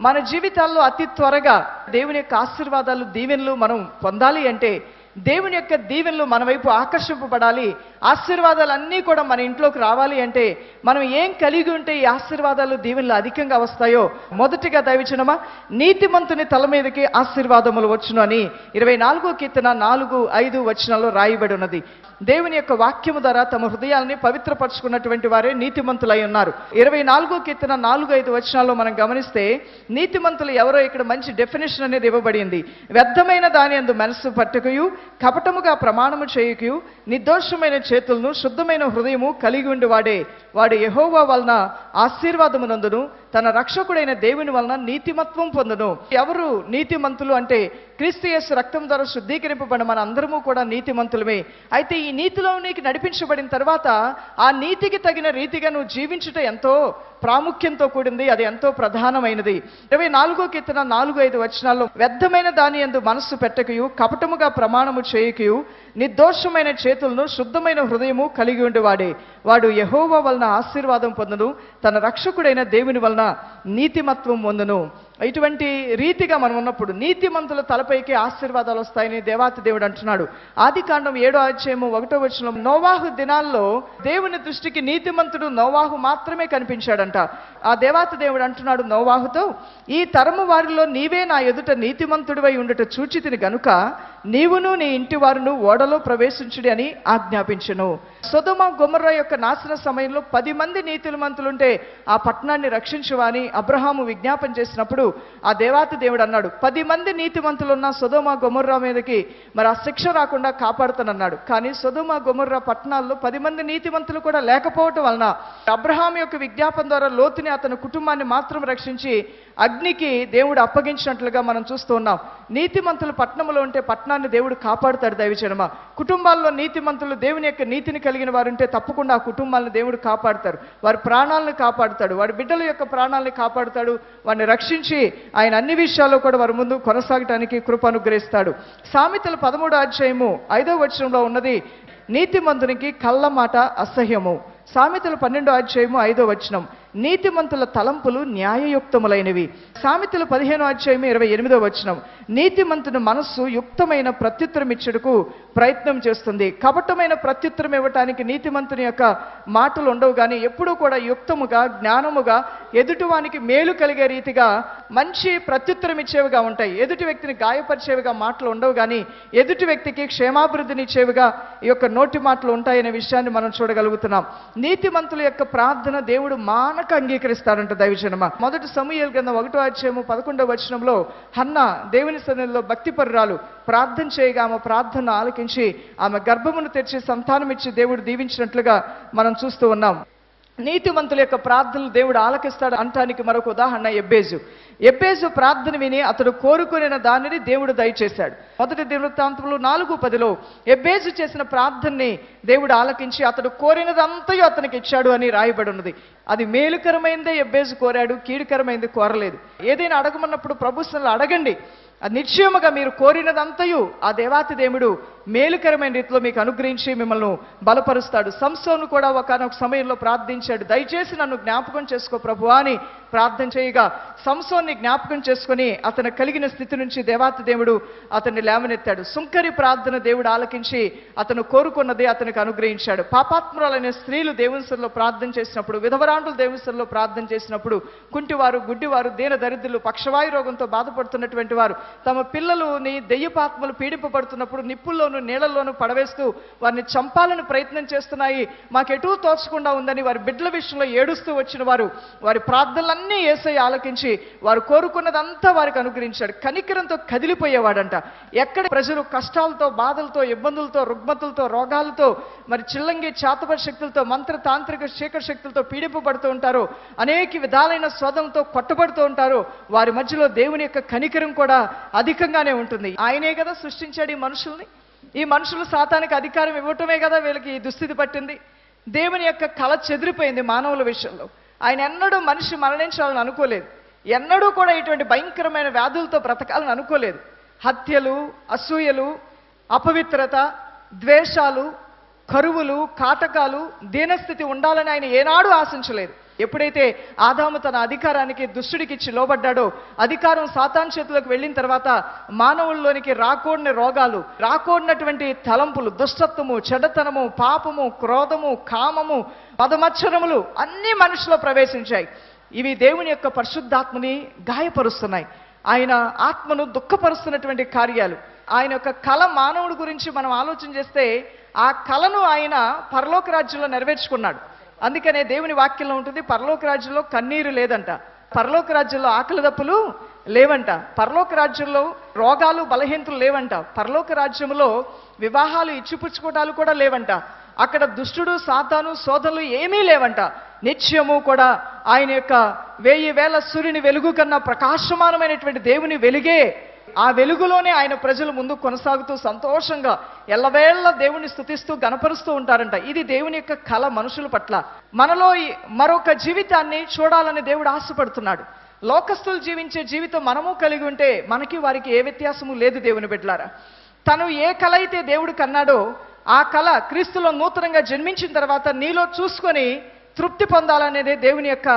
మన జీవితాల్లో అతి త్వరగా దేవుని యొక్క ఆశీర్వాదాలు దీవెనలు మనం పొందాలి అంటే దేవుని యొక్క దీవెనలు మన వైపు ఆకర్షింపబడాలి. ఆశీర్వాదాలు అన్నీ కూడా మన ఇంట్లోకి రావాలి అంటే మనం ఏం కలిగి ఉంటే ఈ ఆశీర్వాదాలు దీవెనలు అధికంగా వస్తాయో మొదటిగా దైవచనమా నీతిమంతుని తల మీదకి ఆశీర్వాదములు వచ్చును అని ఇరవై నాలుగో కీర్తన నాలుగు ఐదు వచనాల్లో రాయబడి ఉన్నది. దేవుని యొక్క వాక్యము ద్వారా తమ హృదయాల్ని పవిత్రపరచుకున్నటువంటి వారే నీతిమంతులై ఉన్నారు. ఇరవై నాలుగో కీర్తన నాలుగు ఐదు వచనాల్లో మనం గమనిస్తే నీతిమంతులు ఎవరో ఇక్కడ మంచి డెఫినేషన్ అనేది ఇవ్వబడింది. వ్యర్థమైన దాని అందు మనస్సు పట్టుకయు కపటముగా ప్రమాణము చేయుకయు నిర్దోషమైన చేతులను శుద్ధమైన హృదయము కలిగి ఉండి వాడే వాడు యహోవా వలన ఆశీర్వాదమునందును తన రక్షకుడైన దేవుని వలన నీతిమత్వం పొందును. ఎవరు నీతిమంతులు అంటే క్రీస్తుయస్ రక్తం ద్వారా శుద్ధీకరింపబడిన మన అందరము కూడా నీతిమంతులమే. అయితే ఈ నీతిలో నీకు నడిపించబడిన తర్వాత ఆ నీతికి తగిన రీతిగా నువ్వు జీవించుట ఎంతో ప్రాముఖ్యంతో కూడింది అది ఎంతో ప్రధానమైనది. ఇరవై నాలుగో కీర్తన నాలుగు ఐదు వచనాల్లో వ్యర్థమైన దాని ఎందు మనస్సు పెట్టకయు కపటముగా ప్రమాణము చేయకయు నిర్దోషమైన చేతులను శుద్ధమైన హృదయము కలిగి ఉండేవాడే. వాడు యహోవా వలన ఆశీర్వాదం పొందును. తన రక్షకుడైన దేవుని వలన నీతిమత్వం పొందును ఇటువంటి రీతిగా మనం ఉన్నప్పుడు నీతిమంతుల తలపైకి ఆశీర్వాదాలు వస్తాయని దేవాతి దేవుడు అంటున్నాడు. ఆది కాండం ఏడో అధ్యాయము ఒకటో వచ్చిన నోవాహు దినాల్లో దేవుని దృష్టికి నీతిమంతుడు నోవాహు మాత్రమే కనిపించాడంట. ఆ దేవాతి దేవుడు అంటున్నాడు నోవాహుతో ఈ తరము వారిలో నీవే నా ఎదుట నీతిమంతుడివై ఉండట చూచితిని గనుక నీవును నీ ఇంటి వారును ఓడలో ప్రవేశించుడి అని ఆజ్ఞాపించను. సుధుమ గుమర్ర యొక్క నాశన సమయంలో పది మంది నీతిమంతులుంటే ఆ పట్టణాన్ని రక్షించువా అని అబ్రహాము విజ్ఞాపన చేసినప్పుడు ఆ దేవాతి దేవుడు అన్నాడు పది మంది నీతిమంతులు ఉన్న సొదమ గొమర్రా మీదకి మరి ఆ శిక్ష రాకుండా కాపాడుతానన్నాడు. కానీ సుధుమ గొమర్రా పట్టణాల్లో పది మంది నీతిమంతులు కూడా లేకపోవటం వలన అబ్రహాం యొక్క విజ్ఞాపన ద్వారా లోతుని అతని కుటుంబాన్ని మాత్రం రక్షించి అగ్నికి దేవుడు అప్పగించినట్లుగా మనం చూస్తూ ఉన్నాం. నీతిమంతులు పట్టణంలో ఉంటే పట్టణాన్ని దేవుడు కాపాడుతాడు దైవజనమ కుటుంబాల్లో నీతిమంతులు దేవుని యొక్క నీతిని కలిగిన వారు ఉంటే తప్పకుండా ఆ కుటుంబాలను దేవుడు కాపాడుతారు వారి ప్రాణాలను కాపాడుతాడు. వారి బిడ్డల యొక్క ప్రాణాలను కాపాడుతాడు. వారిని రక్షించి ఆయన అన్ని విషయాల్లో కూడా వారి ముందు కొనసాగటానికి కృప అనుగ్రహిస్తాడు. సామెతల పదమూడో అధ్యాయము ఐదో వచనంలో ఉన్నది నీతిమంతునికి కళ్ళ మాట అసహ్యము. సామెతలు పన్నెండో అధ్యాయము ఐదో వచనం నీతిమంతుల తలంపులు న్యాయయుక్తములైనవి. సామెతలు పదిహేనో అధ్యాయం ఇరవై ఎనిమిదో వచనం. నీతిమంతుని మనస్సు యుక్తమైన ప్రత్యుత్తరం ఇచ్చుటకు ప్రయత్నం చేస్తుంది. కపటమైన ప్రత్యుత్తరం ఇవ్వటానికి నీతిమంతుని యొక్క మాటలు ఉండవు కానీ ఎప్పుడూ కూడా యుక్తముగా జ్ఞానముగా ఎదుటివానికి మేలు కలిగే రీతిగా మంచి ప్రత్యుత్తరం ఇచ్చేవిగా ఉంటాయి. ఎదుటి వ్యక్తిని గాయపరిచేవిగా మాటలు ఉండవు కానీ ఎదుటి వ్యక్తికి క్షేమాభివృద్ధిని ఇచ్చేవిగా ఈ యొక్క నోటి మాటలు ఉంటాయనే విషయాన్ని మనం చూడగలుగుతున్నాం. నీతిమంతుల యొక్క ప్రార్థన దేవుడు మానక అంగీకరిస్తాడంట దైవజనమ. మొదటి సమూహల కింద ఒకటో అధ్యాయము పదకొండవ వచనంలో హన్న దేవుని సన్నిధిలో భక్తిపరురాలు ప్రార్థన చేయగా ఆమె ప్రార్థన ఆలకించి ఆమె గర్భమును తెరిచి సంతానం ఇచ్చి దేవుడు దీవించినట్లుగా మనం చూస్తూ ఉన్నాం. నీతిమంతుల యొక్క ప్రార్థనలు దేవుడు ఆలకిస్తాడు అంటానికి మరొక ఉదాహరణ ఎబ్బేజు. ఎబ్బేజు ప్రార్థన విని అతడు కోరుకునే దానిని దేవుడు దయచేశాడు. మొదటి దివృత్తాంతంలో నాలుగు పదిలో ఎబ్బేజు చేసిన ప్రార్థనని దేవుడు ఆలకించి అతడు కోరినదంతయు అతనికి ఇచ్చాడు అని రాయబడి ఉన్నది అది మేలుకరమైందే ఎబ్బేజు కోరాడు కీడుకరమైంది కోరలేదు. ఏదైనా అడగమన్నప్పుడు ప్రభుత్వంలో అడగండి. నిశ్చయముగా మీరు కోరినదంతయు ఆ దేవాతి దేవుడు మేలుకరమైన రీతిలో మీకు అనుగ్రహించి మిమ్మల్ని బలపరుస్తాడు. సంస్థను కూడా ఒకనొక సమయంలో ప్రార్థించాడు. దయచేసి నన్ను జ్ఞాపకం చేసుకో ప్రభువా అని ప్రార్థన చేయగా సంసోన్ని జ్ఞాపకం చేసుకొని అతను కలిగిన స్థితి నుంచి దేవాతి దేవుడు అతన్ని లేవనెత్తాడు. సుంకరి ప్రార్థన దేవుడు ఆలకించి అతను కోరుకున్నది అతనికి అనుగ్రహించాడు. పాపాత్మురాలైన స్త్రీలు దేవునిసరిలో ప్రార్థన చేసినప్పుడు విధవరాండులు దేవునిసరిలో ప్రార్థన చేసినప్పుడు కుంటివారు గుడ్డివారు దీన దరిద్రులు పక్షవాయు రోగంతో బాధపడుతున్నటువంటి వారు తమ పిల్లలుని దెయ్యపాత్మలు పీడింపబడుతున్నప్పుడు నిప్పుల్లోనూ నీళ్ళలోనూ పడవేస్తూ వారిని చంపాలని ప్రయత్నం చేస్తున్నాయి. మాకెటూ తోచకుండా ఉందని వారి బిడ్డల విషయంలో ఏడుస్తూ వచ్చిన వారు వారి అన్నీ ఏసై ఆలకించి వారు కోరుకున్నదంతా వారికి అనుగ్రహించాడు. కనికరంతో కదిలిపోయేవాడంట. ఎక్కడ ప్రజలు కష్టాలతో బాధలతో ఇబ్బందులతో రుగ్మతులతో రోగాలతో మరి చిల్లంగి చాతపరి శక్తులతో మంత్ర తాంత్రిక శేఖర శక్తులతో పీడింపబడుతూ ఉంటారో. అనేక విధాలైన స్వదంతో కొట్టబడుతూ ఉంటారో. వారి మధ్యలో దేవుని యొక్క కనికరం కూడా అధికంగానే ఉంటుంది. ఆయనే కదా సృష్టించాడు ఈ మనుషుల్ని. ఈ మనుషులు సాతానికి అధికారం ఇవ్వటమే కదా వీళ్ళకి ఈ దుస్థితి పట్టింది. దేవుని యొక్క కళ చెదిరిపోయింది మానవుల విషయంలో. ఆయన ఎన్నడూ మనిషి మరణించాలని అనుకోలేదు. ఎన్నడూ కూడా ఇటువంటి భయంకరమైన వ్యాధులతో బ్రతకాలని అనుకోలేదు. హత్యలు అసూయలు అపవిత్రత ద్వేషాలు కరువులు కాటకాలు దీనస్థితి ఉండాలని ఆయన ఏనాడు ఆశించలేదు. ఎప్పుడైతే ఆదాము తన అధికారానికి దుష్టుడికిచ్చి లోబడ్డాడో అధికారం సాతాన్ చేతులకు వెళ్ళిన తర్వాత మానవుల్లోనికి రాకూడని రోగాలు రాకూడినటువంటి తలంపులు దుష్టత్వము చెడతనము పాపము క్రోధము కామము పదమచ్చరములు అన్ని మనిషిలో ప్రవేశించాయి. ఇవి దేవుని యొక్క పరిశుద్ధాత్మని గాయపరుస్తున్నాయి. ఆయన ఆత్మను దుఃఖపరుస్తున్నటువంటి కార్యాలు. ఆయన యొక్క కళ మానవుడి గురించి మనం ఆలోచన చేస్తే ఆ కళను ఆయన పరలోక రాజ్యంలో నెరవేర్చుకున్నాడు. అందుకనే దేవుని వాక్యంలో ఉంటుంది పరలోక రాజ్యంలో కన్నీరు లేదంట. పరలోక రాజ్యంలో ఆకలి దప్పులు లేవంట. పరలోక రాజ్యంలో రోగాలు బలహీనతలు లేవంట. పరలోక రాజ్యంలో వివాహాలు ఇచ్చిపుచ్చుకోవటాలు కూడా లేవంట. అక్కడ దుష్టుడు సాతాను సోదరులు ఏమీ లేవంట. నిత్యము కూడా ఆయన యొక్క వెయ్యి వేల సూర్యుని వెలుగు కన్నా ప్రకాశమానమైనటువంటి దేవుని వెలుగే ఆ వెలుగులోనే ఆయన ప్రజలు ముందు కొనసాగుతూ సంతోషంగా ఎల్లవేళ్ళ దేవుని స్థుతిస్తూ గనపరుస్తూ ఉంటారంట. ఇది దేవుని యొక్క కళ మనుషుల పట్ల. మనలో మరొక జీవితాన్ని చూడాలని దేవుడు ఆశపడుతున్నాడు. లోకస్తులు జీవించే జీవితం మనము కలిగి ఉంటే మనకి వారికి ఏ వ్యత్యాసము లేదు దేవుని బిడ్డలారా. తను ఏ కళ అయితే దేవుడు కన్నాడో ఆ కళ క్రీస్తులో నూతనంగా జన్మించిన తర్వాత నీలో చూసుకొని తృప్తి పొందాలనేదే దేవుని యొక్క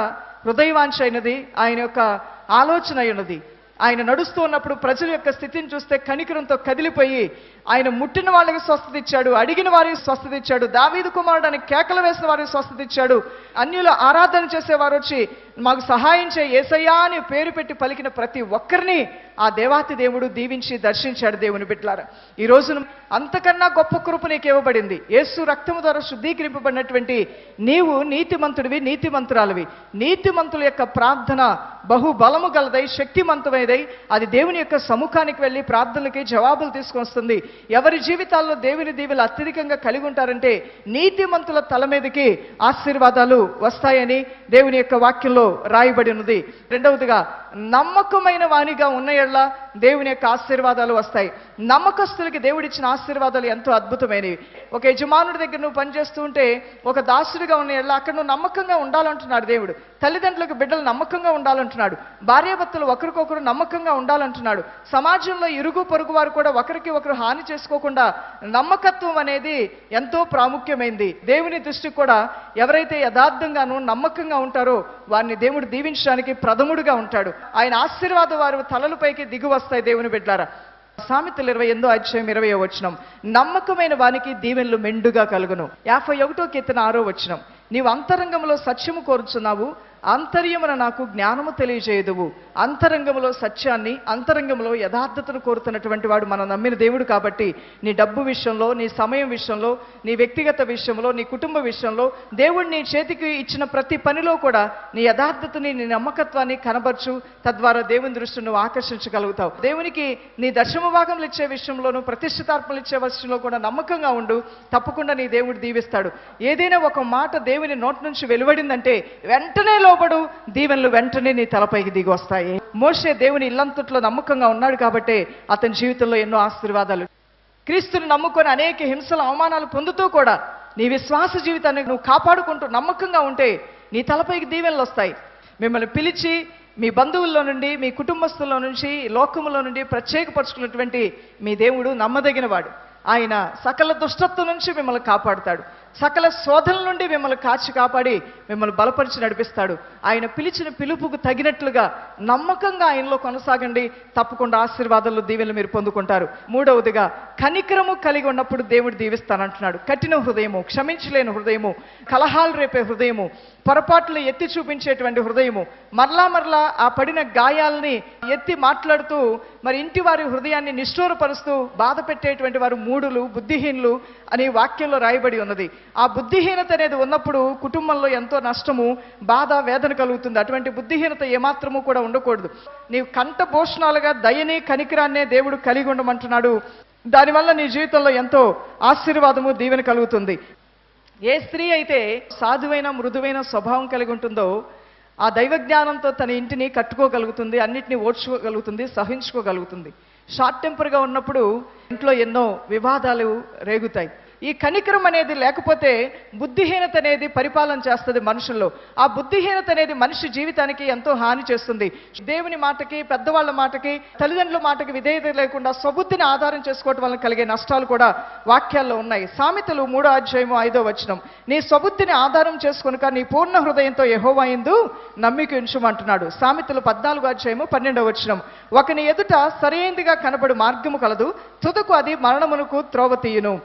హృదయవాంఛ అయినది ఆయన యొక్క ఆలోచన అయినది. ఆయన నడుస్తూ ఉన్నప్పుడు ప్రజల యొక్క స్థితిని చూస్తే కనికరంతో కదిలిపోయి ఆయన ముట్టిన వాళ్ళకి స్వస్థత ఇచ్చాడు అడిగిన వారికి స్వస్థత ఇచ్చాడు దావీదు కుమారుడు అని కేకలు వేసిన వారికి స్వస్థత ఇచ్చాడు అన్యులు ఆరాధన చేసేవారు వచ్చి మాకు సహాయం చే ఏసయ్యా అని పేరు పెట్టి పలికిన ప్రతి ఒక్కరిని ఆ దేవాతి దేవుడు దీవించి దర్శించాడు దేవుని బిడ్డలారా. ఈ రోజున అంతకన్నా గొప్ప కృప నీకు ఇవ్వబడింది. యేసు రక్తము ద్వారా శుద్ధీకరింపబడినటువంటి నీవు నీతిమంతుడివి నీతిమంతురాలివి. నీతిమంతుల యొక్క ప్రార్థన బహుబలము గలదై గలదై శక్తిమంతమైదై అది దేవుని యొక్క సముఖానికి వెళ్ళి ప్రార్థనలకి జవాబులు తీసుకొని వస్తుంది. ఎవరి జీవితాల్లో దేవుని దీవులు అత్యధికంగా కలిగి ఉంటారంటే నీతిమంతుల తల మీదకి ఆశీర్వాదాలు వస్తాయని దేవుని యొక్క వాక్యంలో రాయబడి ఉన్నది. రెండవదిగా నమ్మకమైన వానిగా ఉన్న ఎడ్ల దేవుని యొక్క ఆశీర్వాదాలు వస్తాయి. నమ్మకస్తులకి దేవుడిచ్చిన ఆశీర్వాదాలు ఎంతో అద్భుతమైనవి. ఒక యజమానుడి దగ్గర నువ్వు పనిచేస్తూ ఉంటే ఒక దాసుడిగా ఉన్న ఎడ్ల అక్కడ నువ్వు నమ్మకంగా ఉండాలంటున్నాడు దేవుడు. తల్లిదండ్రులకు బిడ్డలు నమ్మకంగా ఉండాలంటున్నాడు. భార్యాభర్తలు ఒకరికొకరు నమ్మకంగా ఉండాలంటున్నాడు. సమాజంలో ఇరుగు పొరుగు వారు కూడా ఒకరికి ఒకరు హాని చేసుకోకుండా నమ్మకత్వం అనేది ఎంతో ప్రాముఖ్యమైంది. దేవుని దృష్టికి కూడా ఎవరైతే యథార్థంగాను నమ్మకంగా ఉంటారో వారిని దేవుడు దీవించడానికి ప్రథముడుగా ఉంటాడు. ఆయన ఆశీర్వాద వారు తలలపైకి దిగు వస్తాయి దేవుని బిడ్డారా. సామెతలు ఇరవై ఎనిమిదో అధ్యాయం ఇరవై వచనం. నమ్మకమైన వానికి దీవెనలు మెండుగా కలుగును. యాభై ఒకటో కీర్తన ఆరో వచనం. నీవు అంతరంగంలో సత్యము కోరుచున్నావు అంతర్యమున నాకు జ్ఞానము తెలియజేయదువు. అంతరంగంలో సత్యాన్ని అంతరంగంలో యథార్థతను కోరుతున్నటువంటి వాడు మనం నమ్మిన దేవుడు కాబట్టి నీ డబ్బు విషయంలో నీ సమయం విషయంలో నీ వ్యక్తిగత విషయంలో నీ కుటుంబ విషయంలో దేవుడు నీ చేతికి ఇచ్చిన ప్రతి పనిలో కూడా నీ యథార్థతని నీ నమ్మకత్వాన్ని కనబరచు. తద్వారా దేవుని దృష్టిని నువ్వు ఆకర్షించగలుగుతావు. దేవునికి నీ దశమ భాగంలో ఇచ్చే విషయంలోనూ ప్రతిష్ఠితార్పణలు ఇచ్చే విషయంలో కూడా నమ్మకంగా ఉండు. తప్పకుండా నీ దేవుడు దీవిస్తాడు. ఏదైనా ఒక మాట దేవుని నోటి నుంచి వెలువడిందంటే వెంటనే లోబడు దీవెనలు వెంటనే నీ తలపైకి దిగి వస్తాయి. మోషే దేవుని ఇల్లంతట్లో నమ్మకంగా ఉన్నాడు కాబట్టి అతని జీవితంలో ఎన్నో ఆశీర్వాదాలు. క్రీస్తుని నమ్ముకొని అనేక హింసల అవమానాలు పొందుతూ కూడా నీ విశ్వాస జీవితాన్ని నువ్వు కాపాడుకుంటూ నమ్మకంగా ఉంటే నీ తలపైకి దీవెనలు వస్తాయి. మిమ్మల్ని పిలిచి మీ బంధువుల్లో నుండి మీ కుటుంబస్తుల్లో నుంచి లోకములో నుండి ప్రత్యేకపరుచుకున్నటువంటి మీ దేవుడు నమ్మదగినవాడు. ఆయన సకల దుష్టత్వం నుంచి మిమ్మల్ని కాపాడుతాడు. సకల శోధనల నుండి మిమ్మల్ని కాచి కాపాడి మిమ్మల్ని బలపరిచి నడిపిస్తాడు. ఆయన పిలిచిన పిలుపుకు తగినట్లుగా నమ్మకంగా ఆయనలో కొనసాగండి. తప్పకుండా ఆశీర్వాదాలు దీవెనలు మీరు పొందుకుంటారు. మూడవదిగా కనికరము కలిగి ఉన్నప్పుడు దేవుడు దీవిస్తానంటున్నాడు. కఠిన హృదయము క్షమించలేని హృదయము కలహాలు రేపే హృదయము పొరపాట్లు ఎత్తి చూపించేటువంటి హృదయము మరలా మరలా ఆ పడిన గాయాల్ని ఎత్తి మాట్లాడుతూ మరి ఇంటి వారి హృదయాన్ని నిష్ఠూరపరుస్తూ బాధ పెట్టేటువంటి వారు మూడులు బుద్ధిహీనులు అని వాక్యంలో రాయబడి ఉన్నది. ఆ బుద్ధిహీనత అనేది ఉన్నప్పుడు కుటుంబంలో ఎంతో నష్టము బాధ వేదన కలుగుతుంది. అటువంటి బుద్ధిహీనత ఏమాత్రము కూడా ఉండకూడదు. నీవు కంట భూషణాలుగా దయని కనికిరాన్నే దేవుడు కలిగి ఉండమంటున్నాడు. దానివల్ల నీ జీవితంలో ఎంతో ఆశీర్వాదము దీవెన కలుగుతుంది. ఏ స్త్రీ అయితే సాధువైన మృదువైన స్వభావం కలిగి ఉంటుందో ఆ దైవ జ్ఞానంతో తన ఇంటిని కట్టుకోగలుగుతుంది అన్నిటిని ఓడ్చుకోగలుగుతుంది సహించుకోగలుగుతుంది. షార్ట్ టెంపర్గా ఉన్నప్పుడు ఇంట్లో ఎన్నో వివాదాలు రేగుతాయి. ఈ కనికరం అనేది లేకపోతే బుద్ధిహీనత అనేది పరిపాలన చేస్తుంది మనుషుల్లో. ఆ బుద్ధిహీనత అనేది మనిషి జీవితానికి ఎంతో హాని చేస్తుంది. దేవుని మాటకి పెద్దవాళ్ళ మాటకి తల్లిదండ్రుల మాటకి విధేయత లేకుండా స్వబుద్ధిని ఆధారం చేసుకోవటం వల్ల కలిగే నష్టాలు కూడా వాక్యాల్లో ఉన్నాయి. సామెతలు మూడో అధ్యాయము ఐదో వచనం. నీ స్వబుద్ధిని ఆధారం చేసుకొనుక నీ పూర్ణ హృదయంతో యెహోవాయందు నమ్మిక ఉంచుమంటున్నాడు. సామెతలు పద్నాలుగు అధ్యాయము పన్నెండవ వచనం. ఒకని ఎదుట సరైనదిగా కనబడు మార్గము కలదు. తుదకు అది మరణమునకు త్రోవ తీయును.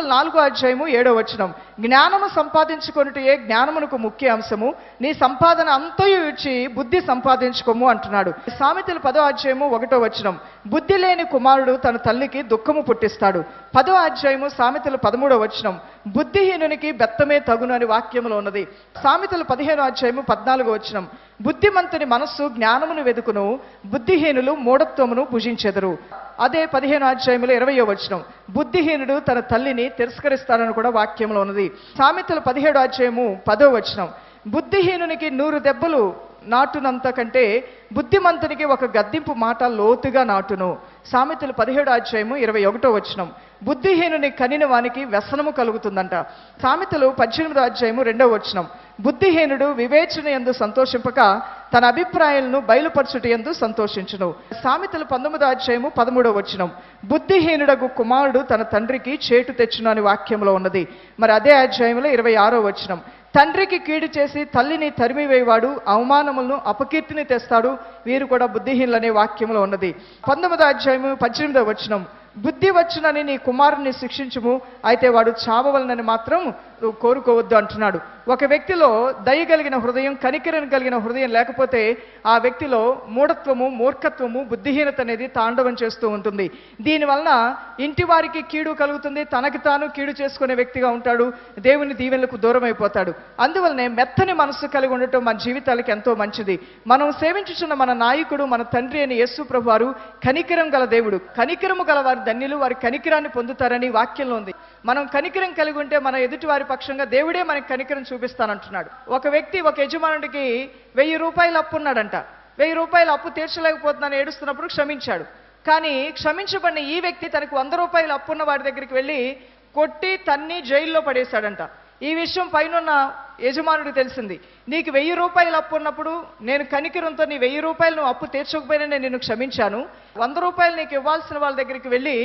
మార్కులు నాలుగో అధ్యాయము ఏడో వచనం. జ్ఞానము సంపాదించుకొనుటయే జ్ఞానమునకు ముఖ్య అంశము? నీ సంపాదన అంతయు ఇచ్చి బుద్ధి సంపాదించుకోము అంటున్నాడు. సామెతలు పదో అధ్యాయము ఒకటో వచనం. బుద్ధి లేని కుమారుడు తన తల్లికి దుఃఖము పుట్టిస్తాడు. పదో అధ్యాయము సామెతలు పదమూడో వచనం. బుద్ధిహీనునికి బెత్తమే తగును అని వాక్యములో ఉన్నది. సామెతలు పదిహేను అధ్యాయము పద్నాలుగో వచనం. బుద్ధిమంతుని మనస్సు జ్ఞానమును వెదుకును బుద్ధిహీనులు మూఢత్వమును భుజించెదరు. అదే పదిహేను అధ్యాయంలో ఇరవయో వచనం. బుద్ధిహీనుడు తన తల్లిని తిరస్కరిస్తాడని కూడా వాక్యంలో ఉన్నది. సామెతలు పదిహేడు అధ్యాయము పదో వచనం. బుద్ధిహీనునికి నూరు దెబ్బలు నాటునంత కంటే బుద్ధిమంతునికి ఒక గద్దింపు మాట లోతుగా నాటును. సామెతలు పదిహేడు అధ్యాయము ఇరవై ఒకటో వచనం. బుద్ధిహీనుని కనిన వానికి వ్యసనము కలుగుతుందంట. సామెతలు పద్దెనిమిదో అధ్యాయము రెండో వచనం. బుద్ధిహీనుడు వివేచన ఎందు సంతోషింపక తన అభిప్రాయాలను బయలుపరచుట ఎందు సంతోషించును. సామెతలు పంతొమ్మిదో అధ్యాయము పదమూడో వచనం. బుద్ధిహీనుడకు కుమారుడు తన తండ్రికి చేటు తెచ్చును అని వాక్యంలో ఉన్నది. మరి అదే అధ్యాయంలో ఇరవై ఆరో వచనం. తండ్రికి కీడు చేసి తల్లిని తరిమివేవాడు అవమానములను అపకీర్తిని తెస్తాడు. వీరు కూడా బుద్ధిహీనులనే వాక్యంలో ఉన్నది. పంతొమ్మిదో అధ్యాయము పద్దెనిమిదో వచనం. బుద్ధి వచ్చునని నీ కుమారుని శిక్షించుము అయితే వాడు చావవలనని మాత్రం కోరుకోవద్దు అంటున్నాడు. ఒక వ్యక్తిలో దయ కలిగిన హృదయం కనికరం కలిగిన హృదయం లేకపోతే ఆ వ్యక్తిలో మూఢత్వము మూర్ఖత్వము బుద్ధిహీనత అనేది తాండవం చేస్తూ ఉంటుంది. దీనివలన ఇంటి వారికి కీడు కలుగుతుంది తనకి తాను కీడు చేసుకునే వ్యక్తిగా ఉంటాడు దేవుని దీవెనలకు దూరం అయిపోతాడు. అందువలనే మెత్తని మనస్సు కలిగి ఉండటం మన జీవితాలకు ఎంతో మంచిది. మనం సేవించుచున్న మన నాయకుడు మన తండ్రి అని యేసు ప్రభు వారు కనికరం గల దేవుడు. కనికరము గల వారి ధన్యులు వారి కనికరాన్ని పొందుతారని వాక్యంలో ఉంది. మనం కనికరం కలిగి ఉంటే మన ఎదుటివారి పక్షంగా దేవుడే మనకి కనికరం చూపిస్తానంటున్నాడు. ఒక వ్యక్తి ఒక యజమానుడికి వెయ్యి రూపాయలు అప్పు ఉన్నాడంట. వెయ్యి రూపాయలు అప్పు తీర్చలేకపోతున్నాను ఏడుస్తున్నప్పుడు క్షమించాడు. కానీ క్షమించబడిన ఈ వ్యక్తి తనకు వంద రూపాయలు అప్పు ఉన్న వాడి దగ్గరికి వెళ్ళి కొట్టి తన్ని జైల్లో పడేశాడంట. ఈ విషయం పైనున్న యజమానుడికి తెలిసింది. నీకు వెయ్యి రూపాయలు అప్పు ఉన్నప్పుడు నేను కనికరంతో నీ వెయ్యి రూపాయలు నువ్వు అప్పు తీర్చకపోయినా నేను నిన్ను క్షమించాను. వంద రూపాయలు నీకు ఇవ్వాల్సిన వాళ్ళ దగ్గరికి వెళ్ళి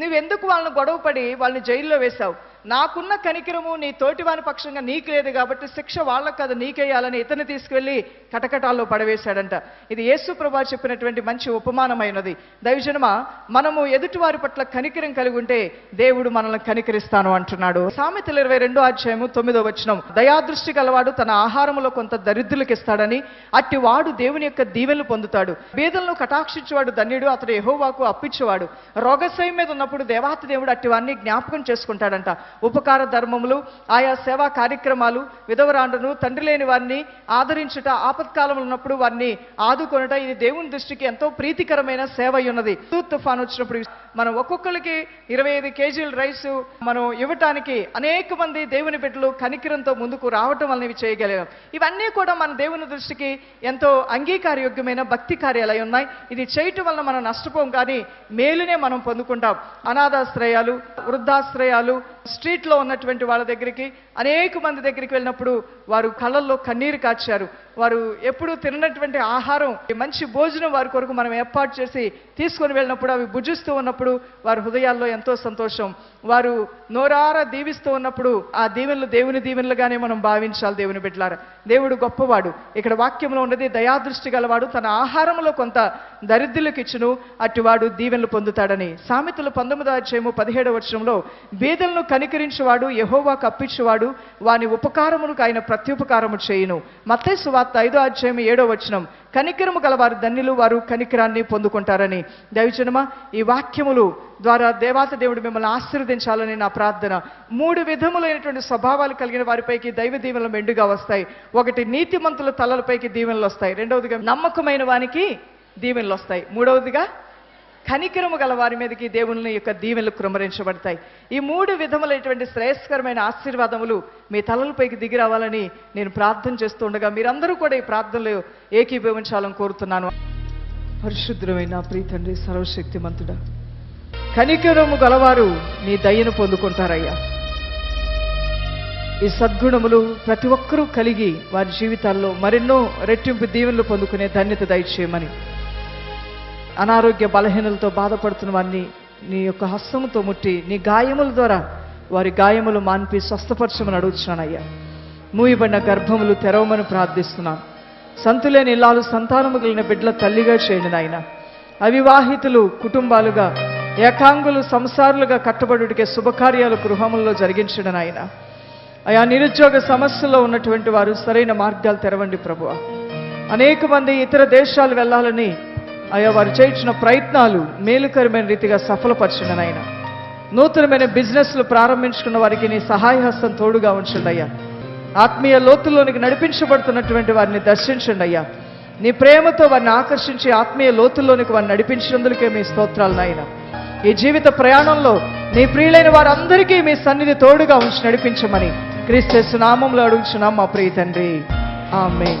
నువ్వెందుకు వాళ్ళని గొడవపడి వాళ్ళని జైల్లో వేశావు? నాకున్న కనికిరము నీ తోటివాని పక్షంగా నీకు లేదు కాబట్టి శిక్ష వాళ్ళకు కాదు నీకేయాలని ఇతన్ని తీసుకువెళ్ళి కటకటాల్లో పడవేశాడంట. ఇది యేసు ప్రభా చెప్పినటువంటి మంచి ఉపమానమైనది. దైవజనమ మనము ఎదుటివారి పట్ల కనికిరం కలిగి ఉంటే దేవుడు మనల్ని కనికరిస్తాను అంటున్నాడు. సామెతలు ఇరవై రెండో అధ్యాయము తొమ్మిదో వచనం. దయాదృష్టి గలవాడు తన ఆహారములో కొంత దరిద్రులకు ఇస్తాడని అట్టి వాడు దేవుని యొక్క దీవెనలు పొందుతాడు. బీదలను కటాక్షించేవాడు ధన్యుడు అతడు యెహోవాకు అప్పించేవాడు రోగశయం మీద ఉన్నప్పుడు దేవాతి దేవుడు అటువన్నీ జ్ఞాపకం చేసుకుంటాడంట. ఉపకార ధర్మములు ఆయా సేవా కార్యక్రమాలు విధవరాండను తండ్రి లేని వారిని ఆదరించుట ఆపత్కాలంలో ఉన్నప్పుడు వారిని ఆదుకొనుట ఇది దేవుని దృష్టికి ఎంతో ప్రీతికరమైన సేవ అయి ఉన్నది తూ తుఫాన్ వచ్చినప్పుడు మనం ఒక్కొక్కరికి ఇరవై ఐదు కేజీల రైస్ మనం ఇవ్వటానికి అనేక మంది దేవుని బిడ్డలు కనికిరంతో ముందుకు రావటం వలన ఇవి చేయగలిగాం. ఇవన్నీ కూడా మన దేవుని దృష్టికి ఎంతో అంగీకారయోగ్యమైన భక్తి కార్యాలయం ఉన్నాయి. ఇది చేయటం వలన మనం నష్టపోం కానీ మేలునే మనం పొందుకుంటాం. అనాథాశ్రయాలు వృద్ధాశ్రయాలు స్ట్రీట్లో ఉన్నటువంటి వాళ్ళ దగ్గరికి అనేక మంది దగ్గరికి వెళ్ళినప్పుడు వారు కళ్ళల్లో కన్నీరు కాచారు. వారు ఎప్పుడూ తిననటువంటి ఆహారం మంచి భోజనం వారి కొరకు మనం ఏర్పాటు చేసి తీసుకొని వెళ్ళినప్పుడు అవి భుజిస్తూ ఉన్నప్పుడు వారి హృదయాల్లో ఎంతో సంతోషం. వారు నోరారా దీవిస్తూ ఉన్నప్పుడు ఆ దీవెనలు దేవుని దీవెనలుగానే మనం భావించాలి దేవుని బిడ్డలారా. దేవుడు గొప్పవాడు. ఇక్కడ వాక్యంలో ఉన్నది దయాదృష్టి గలవాడు తన ఆహారంలో కొంత దరిద్రులకు ఇచ్చును అటువాడు దీవెనలు పొందుతాడని. సామెతలు పంతొమ్మిదో అధ్యాయము పదిహేడవ వచనంలో బీదలను కనికరించువాడు యహోవాకు అప్పించువాడు వాని ఉపకారములకు ఆయన ప్రత్యుపకారము చేయును. మత్తే వార్త ఐదో అధ్యాయం ఏడో వచనం. కనికరము గలవారు ధన్యులు వారు కనికరాన్ని పొందుకుంటారని. దైవజనమా ఈ వాక్యములు ద్వారా దేవాత దేవుడు మిమ్మల్ని ఆశీర్వదించాలని నా ప్రార్థన. మూడు విధములైనటువంటి స్వభావాలు కలిగిన వారిపైకి దైవ దీవెనలు మెండుగా వస్తాయి. ఒకటి నీతిమంతుల తలలపైకి దీవెనలు వస్తాయి. రెండవదిగా నమ్మకమైన వానికి దీవెనలు వస్తాయి. మూడవదిగా కనికరము గల వారి మీదకి దేవుని యొక్క దీవెనలు కృమరించబడతాయి ఈ మూడు విధములైనటువంటి శ్రేయస్కరమైన ఆశీర్వాదములు మీ తలలపైకి దిగి రావాలని నేను ప్రార్థన చేస్తుండగా మీరందరూ కూడా ఈ ప్రార్థనలో ఏకీభవించాలని కోరుతున్నాను. పరిశుద్ధమైన ప్రీతండ్రి సర్వశక్తిమంతుడా కనికరము గలవారు నీ దయను పొందుకుంటారయ్యా. ఈ సద్గుణములు ప్రతి ఒక్కరూ కలిగి వారి జీవితాల్లో మరెన్నో రెట్టింపు దీవెనలు పొందుకునే ధన్యత దయచేయమని అనారోగ్య బలహీనలతో బాధపడుతున్న వారిని నీ యొక్క హస్తముతో ముట్టి నీ గాయముల ద్వారా వారి గాయములు మాన్పి స్వస్థపరచమని అడుగుతున్నానయ్యా మూయబడిన గర్భములు తెరవమని ప్రార్థిస్తున్నాను. సంతులేని ఇల్లాలు సంతానము కలిగిన బిడ్డల తల్లిగా చేయండి నాయన. అవివాహితులు కుటుంబాలుగా ఏకాంగులు సంసారులుగా కట్టబడుడికే శుభకార్యాలు గృహముల్లో జరిగించడం నాయన. ఆయా నిరుద్యోగ సమస్యల్లో ఉన్నటువంటి వారు సరైన మార్గాలు తెరవండి ప్రభువ. అనేక మంది ఇతర దేశాలు వెళ్ళాలని అయ్యా వారు చేయించిన ప్రయత్నాలు మేలుకరమైన రీతిగా సఫలపరచండి నాయన నూతనమైన బిజినెస్లు ప్రారంభించుకున్న వారికి నీ సహాయహస్తం తోడుగా ఉంచండి అయ్యా. ఆత్మీయ లోతుల్లోనికి నడిపించబడుతున్నటువంటి వారిని దర్శించండి అయ్యా. నీ ప్రేమతో వారిని ఆకర్షించి ఆత్మీయ లోతుల్లోనికి వారిని నడిపించినందుకే మీ స్తోత్రాలు నాయన. ఈ జీవిత ప్రయాణంలో నీ ప్రియులైన వారందరికీ మీ సన్నిధి తోడుగా ఉంచి నడిపించమని క్రీస్తు నామంలో అడుగుచున్నాం మా ప్రియ తండ్రి. ఆమె